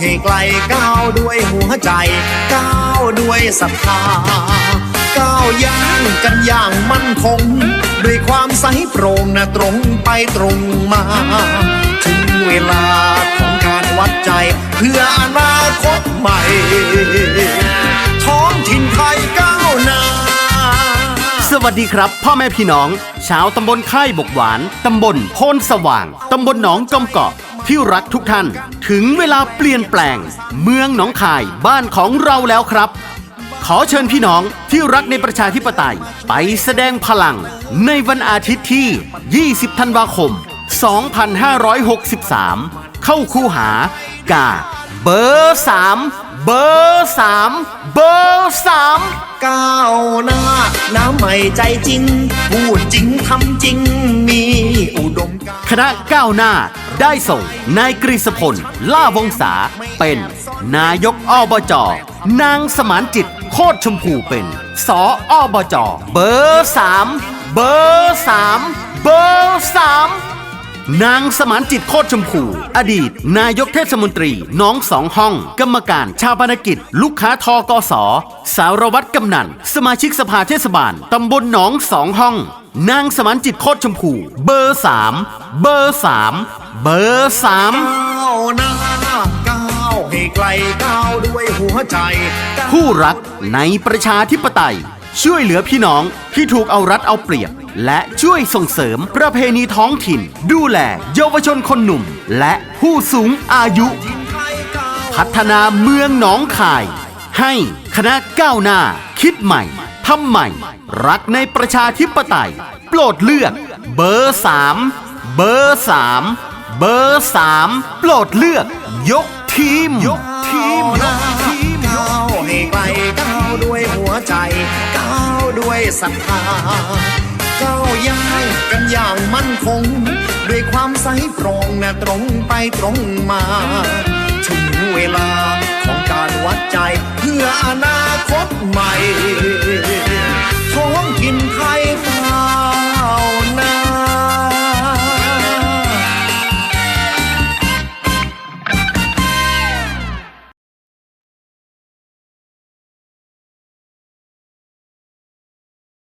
ให้ไกลก้าวด้วยหัวใจก้าวด้วยศรัทธาก้าวย่างกันอย่างมั่นคง ด้วยความใสโปร่งนะตรงไปตรงมา ถึงเวลาของการวัดใจเพื่ออนาคตใหม่ ท้องถิ่นไทยก้าวหน้าสวัสดีครับ พ่อแม่พี่น้อง ชาวตำบลค่ายบกหวาน ตำบลโพนสว่าง ตำบลหนองจอมเกาะที่รักทุกท่านถึงเวลาเปลี่ยนแปลง เมืองหนองคายบ้านของเราแล้วครับ ขอเชิญพี่น้องที่รักในประชาธิปไตย ไปแสดงพลังในวันอาทิตย์ที่ 20 ธันวาคม 2563 เข้าคูหากา เบอร์สามเบอร์สามเบอร์สามก้าวหน้า น้ำใหม่ใจจริง พูดจริงทำจริงมีอุดมการณ์คณะก้าวหน้า ได้ส่งนายกฤษพล ล่าวงศาเป็นนายกอบจนางสมานจิตโคตรชมพูเป็นสออบจเบอร์สามเบอร์สามเบอร์สามนางสมานจิตโคตรชมพู อดีต นายกเทศมนตรีน้องสองห้อง กรรมการชาปนกิจ ลูกค้าทกส สารวัตรกำนัน สมาชิกสภาเทศบาล ตำบลหนองสองห้อง นางสมานจิตโคตรชมพู เบอร์สามเบอร์สามเบอร์สามก้าวหน้าก้าวให้ไกลก้าวด้วยหัวใจก้าวคู่รักในประชาธิปไตย ช่วยเหลือพี่น้องที่ถูกเอารัดเอาเปรียบ และช่วยส่งเสริมประเพณีท้องถิ่น ดูแลเยาวชนคนหนุ่ม และผู้สูงอายุไทยก้าวพัฒนาเมืองหนองคาย ให้คณะก้าวหน้าคิดใหม่ ทำใหม่รักในประชาธิปไตย โปรดเลือก เบอร์สามเบอร์สามเบอร์สามโปรดเลือก ยกทีม ยกทีมยกทีมก้าวให้ไกลก้าวด้วยหัวใจก้าวด้วยศรัทธาก้าวย้ายกันอย่างมั่นคง ด้วยความใส่ตรงนะตรงไปตรงมาถึงเวลาของการวัดใจเพื่ออนาคตใหม่